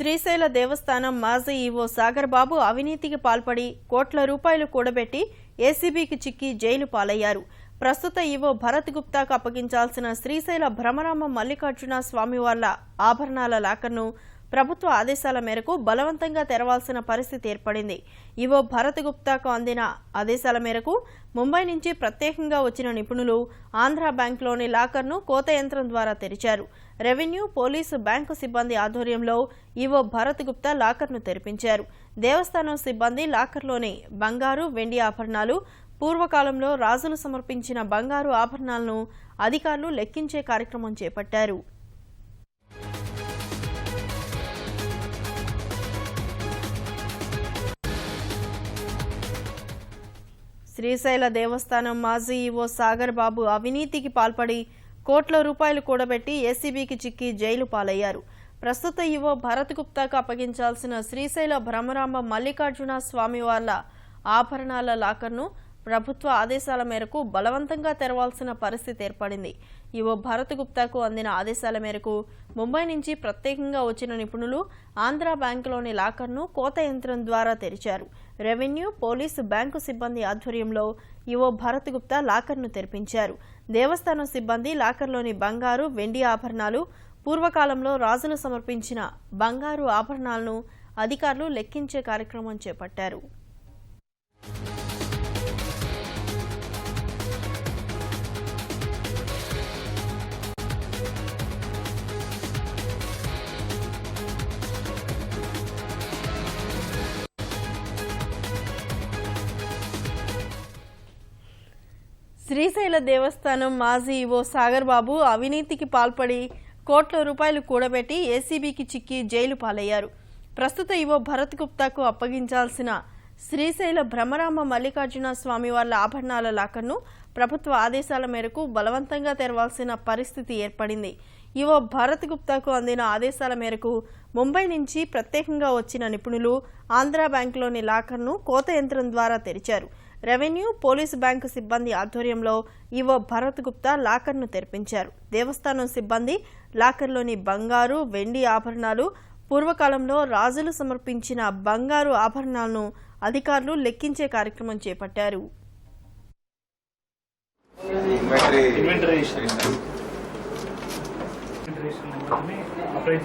శ్రీశైల దేవస్థానం మాజీ ఈవో సాగర్ బాబు అవినీతికి పాల్పడి కోట్ల రూపాయలు కూడబెట్టి ఏసీబీకి చిక్కి జైలు పాలయ్యారు. ప్రస్తుత ఈవో భరత్ గుప్తాకు అప్పగించాల్సిన శ్రీశైల భ్రమరామ మల్లికార్జున స్వామివార్ల ఆభరణాల లాకర్ను ప్రభుత్వ ఆదేశాల మేరకు బలవంతంగా తెరవాల్సిన పరిస్థితి ఏర్పడింది. ఈవో భరత్ గుప్తాకు అందిన ఆదేశాల మేరకు ముంబై నుంచి ప్రత్యేకంగా వచ్చిన నిపుణులు ఆంధ్ర బ్యాంకులోని లాకర్ను కోత యంత్రం ద్వారా తెరిచారు. రెవెన్యూ పోలీసు బ్యాంకు సిబ్బంది ఆధ్వర్యంలో ఈవో భరత్ గుప్తా లాకర్ను తెరిపించారు. దేవస్థానం సిబ్బంది లాకర్లోని బంగారు వెండి ఆభరణాలు పూర్వకాలంలో రాజులు సమర్పించిన బంగారు ఆభరణాలను అధికారులు లెక్కించే కార్యక్రమం చేపట్టారు. శ్రీశైల దేవస్థానం మాజీ ఈవో సాగర్ బాబు అవినీతికి పాల్పడి కోట్ల రూపాయలు కూడబెట్టి ఏసీబీకి చిక్కి జైలు పాలయ్యారు. ప్రస్తుత ఈవో భరత్ గుప్తాకు అప్పగించాల్సిన శ్రీశైల భ్రమరాంబ మల్లికార్జున స్వామివార్ల ఆభరణాల లాకర్ను ప్రభుత్వ ఆదేశాల మేరకు బలవంతంగా తెరవాల్సిన పరిస్థితి ఏర్పడింది. ఈవో భరత్ గుప్తాకు అందిన ఆదేశాల మేరకు ముంబై నుంచి ప్రత్యేకంగా వచ్చిన నిపుణులు ఆంధ్ర బ్యాంకులోని లాకర్ను కోత యంత్రం ద్వారా తెరిచారు. రెవెన్యూ పోలీసు బ్యాంకు సిబ్బంది ఆధ్వర్యంలో ఈవో భరత్ గుప్తా లాకర్ను తెరిపించారు. దేవస్థానం సిబ్బంది లాకర్లోని బంగారు వెండి ఆభరణాలు పూర్వకాలంలో రాజులు సమర్పించిన బంగారు ఆభరణాలను అధికారులు లెక్కించే కార్యక్రమం చేపట్టారు. శ్రీశైల దేవస్థానం మాజీ ఓ సాగర్ బాబు అవినీతికి పాల్పడి కోట్ల రూపాయలు కూడబెట్టి ఏసీబీకి చిక్కి జైలు పాలయ్యారు. ప్రస్తుత ఈవో భరత్ గుప్తాకు అప్పగించాల్సిన శ్రీశైల భ్రమరామ మల్లికార్జున స్వామి వాళ్ళ ఆభరణాల లాకర్ను ప్రభుత్వ ఆదేశాల మేరకు బలవంతంగా తెరవాల్సిన పరిస్థితి ఏర్పడింది. ఇవో భరత్ గుప్తాకు అందిన ఆదేశాల మేరకు ముంబై నుంచి ప్రత్యేకంగా వచ్చిన నిపుణులు ఆంధ్ర బ్యాంకులోని లాకర్ను కోత యంత్రం ద్వారా తెరిచారు. రెవెన్యూ పోలీసు బ్యాంకు సిబ్బంది ఆధ్వర్యంలో ఈవో భరత్ గుప్తా లాకర్ను తెరిపించారు. దేవస్థానం సిబ్బంది లాకర్లోని బంగారు వెండి ఆభరణాలు పూర్వకాలంలో రాజులు సమర్పించిన బంగారు ఆభరణాలను అధికారులు లెక్కించే కార్యక్రమం చేపట్టారు. అప్లై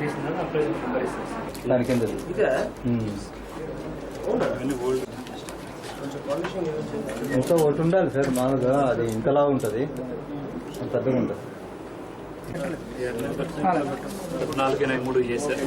ఇంకా ఒకటి ఉండాలి సార్ మామూలుగా అది ఇంతలా ఉంటుంది. అంత పెద్దగా ఉంటుంది నాలుగు మూడు చేశారు